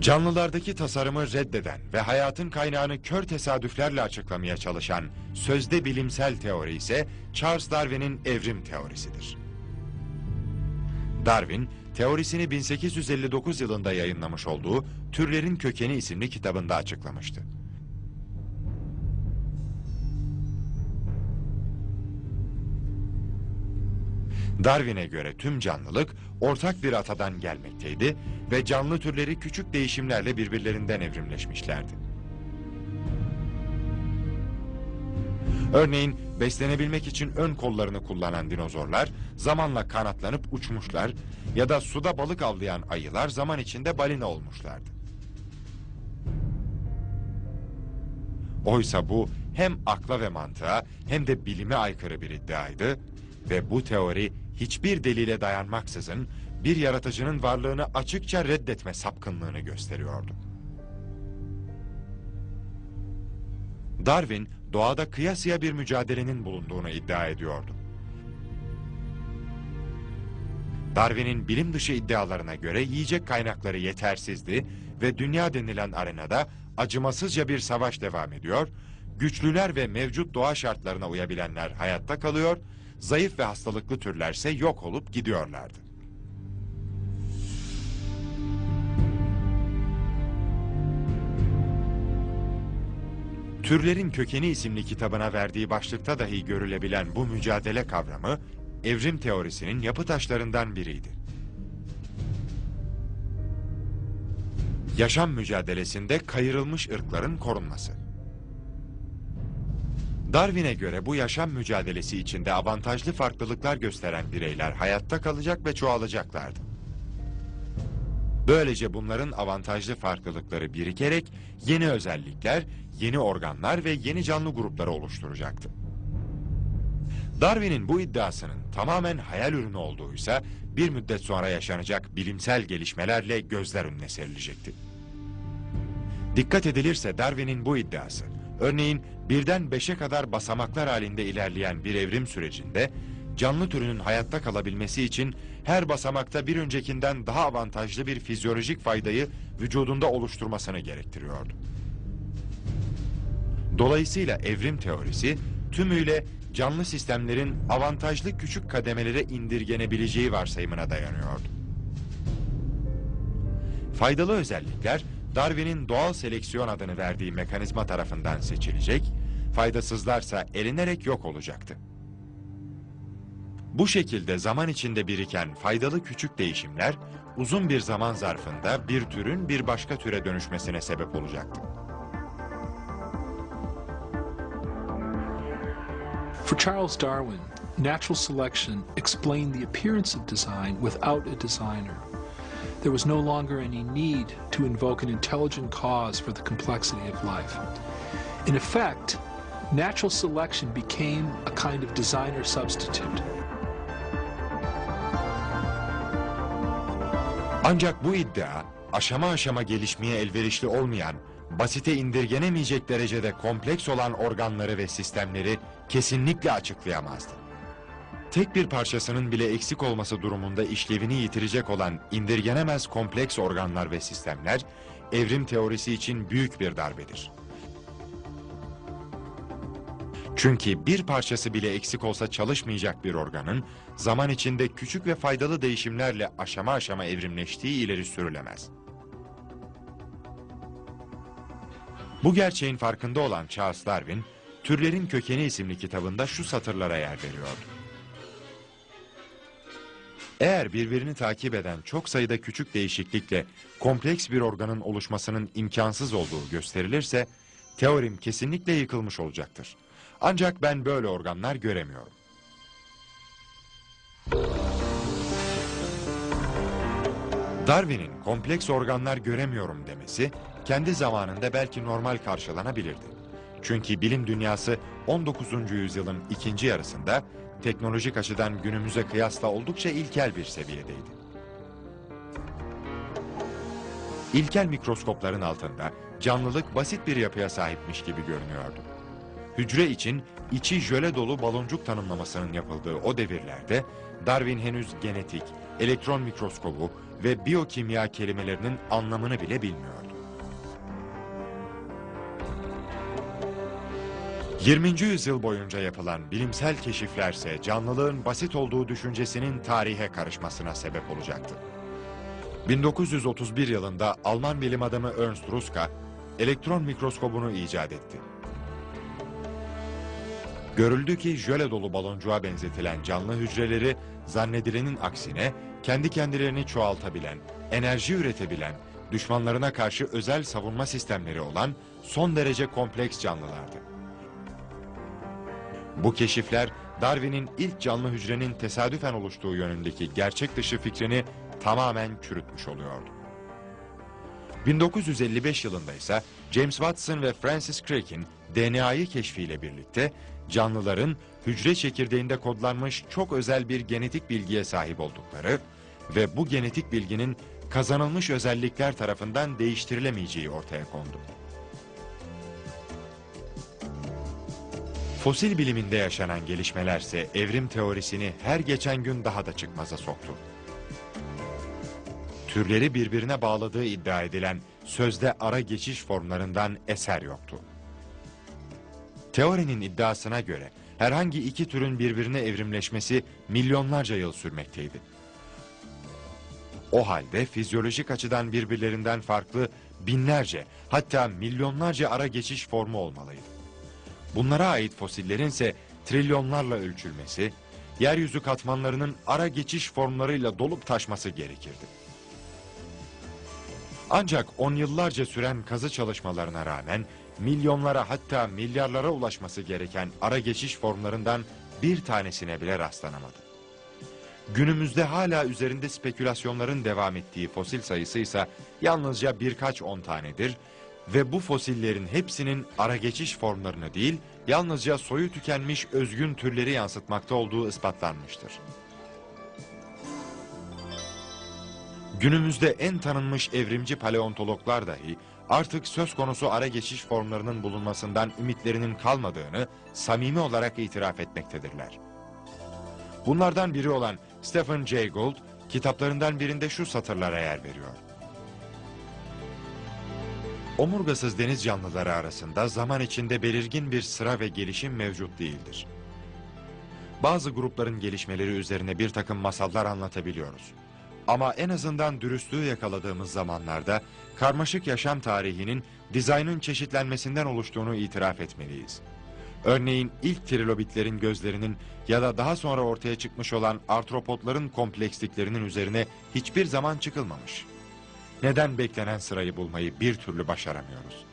Canlılardaki tasarımı reddeden ve hayatın kaynağını kör tesadüflerle açıklamaya çalışan sözde bilimsel teori ise Charles Darwin'in evrim teorisidir. Darwin, teorisini 1859 yılında yayınlamış olduğu Türlerin Kökeni isimli kitabında açıklamıştı. Darwin'e göre tüm canlılık ortak bir atadan gelmekteydi ve canlı türleri küçük değişimlerle birbirlerinden evrimleşmişlerdi. Örneğin beslenebilmek için ön kollarını kullanan dinozorlar zamanla kanatlanıp uçmuşlar ya da suda balık avlayan ayılar zaman içinde balina olmuşlardı. Oysa bu hem akla ve mantığa hem de bilime aykırı bir iddiaydı ve bu teori hiçbir delile dayanmaksızın bir yaratıcının varlığını açıkça reddetme sapkınlığını gösteriyordu. Darwin doğada kıyasıya bir mücadelenin bulunduğunu iddia ediyordu. Darwin'in bilim dışı iddialarına göre yiyecek kaynakları yetersizdi ve dünya denilen arenada acımasızca bir savaş devam ediyor, güçlüler ve mevcut doğa şartlarına uyabilenler hayatta kalıyor, zayıf ve hastalıklı türlerse yok olup gidiyorlardı. Türlerin Kökeni isimli kitabına verdiği başlıkta dahi görülebilen bu mücadele kavramı, evrim teorisinin yapı taşlarından biriydi. Yaşam mücadelesinde kayırılmış ırkların korunması. Darwin'e göre bu yaşam mücadelesi içinde avantajlı farklılıklar gösteren bireyler hayatta kalacak ve çoğalacaklardı. Böylece bunların avantajlı farklılıkları birikerek yeni özellikler, yeni organlar ve yeni canlı grupları oluşturacaktı. Darwin'in bu iddiasının tamamen hayal ürünü olduğuysa bir müddet sonra yaşanacak bilimsel gelişmelerle gözler önüne serilecekti. Dikkat edilirse Darwin'in bu iddiası, örneğin birden beşe kadar basamaklar halinde ilerleyen bir evrim sürecinde canlı türünün hayatta kalabilmesi için her basamakta bir öncekinden daha avantajlı bir fizyolojik faydayı vücudunda oluşturmasını gerektiriyordu. Dolayısıyla evrim teorisi tümüyle canlı sistemlerin avantajlı küçük kademelere indirgenebileceği varsayımına dayanıyordu. Faydalı özellikler Darwin'in doğal seleksiyon adını verdiği mekanizma tarafından seçilecek, faydasızlarsa elinerek yok olacaktı. Bu şekilde zaman içinde biriken faydalı küçük değişimler uzun bir zaman zarfında bir türün bir başka türe dönüşmesine sebep olacaktı. For Charles Darwin, natural selection explained the appearance of design without a designer. There was no longer any need to invoke an intelligent cause for the complexity of life. In effect, natural selection became a kind of designer substitute. Ancak bu iddia aşama aşama gelişmeye elverişli olmayan, basite indirgenemeyecek derecede kompleks olan organları ve sistemleri kesinlikle açıklayamazdı. Tek bir parçasının bile eksik olması durumunda işlevini yitirecek olan indirgenemez kompleks organlar ve sistemler, evrim teorisi için büyük bir darbedir. Çünkü bir parçası bile eksik olsa çalışmayacak bir organın zaman içinde küçük ve faydalı değişimlerle aşama aşama evrimleştiği ileri sürülemez. Bu gerçeğin farkında olan Charles Darwin, Türlerin Kökeni isimli kitabında şu satırlara yer veriyordu. Eğer birbirini takip eden çok sayıda küçük değişiklikle kompleks bir organın oluşmasının imkansız olduğu gösterilirse, teorim kesinlikle yıkılmış olacaktır. Ancak ben böyle organlar göremiyorum. Darwin'in kompleks organlar göremiyorum demesi kendi zamanında belki normal karşılanabilirdi. Çünkü bilim dünyası 19. yüzyılın ikinci yarısında teknolojik açıdan günümüze kıyasla oldukça ilkel bir seviyedeydi. İlkel mikroskopların altında canlılık basit bir yapıya sahipmiş gibi görünüyordu. hücre için içi jöle dolu baloncuk tanımlamasının yapıldığı o devirlerde Darwin henüz genetik, elektron mikroskobu ve biyokimya kelimelerinin anlamını bile bilmiyordu. 20. yüzyıl boyunca yapılan bilimsel keşiflerse canlılığın basit olduğu düşüncesinin tarihe karışmasına sebep olacaktı. 1931 yılında Alman bilim adamı Ernst Ruska elektron mikroskobunu icat etti. Görüldü ki jöle dolu baloncuğa benzetilen canlı hücreleri zannedilenin aksine kendi kendilerini çoğaltabilen, enerji üretebilen, düşmanlarına karşı özel savunma sistemleri olan son derece kompleks canlılardı. Bu keşifler Darwin'in ilk canlı hücrenin tesadüfen oluştuğu yönündeki gerçek dışı fikrini tamamen çürütmüş oluyordu. 1955 yılında ise James Watson ve Francis Crick'in DNA'yı keşfiyle birlikte canlıların hücre çekirdeğinde kodlanmış çok özel bir genetik bilgiye sahip oldukları ve bu genetik bilginin kazanılmış özellikler tarafından değiştirilemeyeceği ortaya kondu. Fosil biliminde yaşanan gelişmelerse evrim teorisini her geçen gün daha da çıkmaza soktu. Türleri birbirine bağladığı iddia edilen sözde ara geçiş formlarından eser yoktu. Teorinin iddiasına göre herhangi iki türün birbirine evrimleşmesi milyonlarca yıl sürmekteydi. O halde fizyolojik açıdan birbirlerinden farklı binlerce hatta milyonlarca ara geçiş formu olmalıydı. Bunlara ait fosillerin ise trilyonlarla ölçülmesi, yeryüzü katmanlarının ara geçiş formlarıyla dolup taşması gerekirdi. Ancak on yıllarca süren kazı çalışmalarına rağmen milyonlara hatta milyarlara ulaşması gereken ara geçiş formlarından bir tanesine bile rastlanamadı. Günümüzde hala üzerinde spekülasyonların devam ettiği fosil sayısı ise yalnızca birkaç on tanedir ve bu fosillerin hepsinin ara geçiş formlarını değil, yalnızca soyu tükenmiş özgün türleri yansıtmakta olduğu ispatlanmıştır. Günümüzde en tanınmış evrimci paleontologlar dahi artık söz konusu ara geçiş formlarının bulunmasından ümitlerinin kalmadığını samimi olarak itiraf etmektedirler. Bunlardan biri olan Stephen Jay Gould kitaplarından birinde şu satırlara yer veriyor. Omurgasız deniz canlıları arasında zaman içinde belirgin bir sıra ve gelişim mevcut değildir. Bazı grupların gelişmeleri üzerine bir takım masallar anlatabiliyoruz. Ama en azından dürüstlüğü yakaladığımız zamanlarda karmaşık yaşam tarihinin dizaynın çeşitlenmesinden oluştuğunu itiraf etmeliyiz. Örneğin ilk trilobitlerin gözlerinin ya da daha sonra ortaya çıkmış olan artropotların kompleksliklerinin üzerine hiçbir zaman çıkılmamış. Neden beklenen sırayı bulmayı bir türlü başaramıyoruz?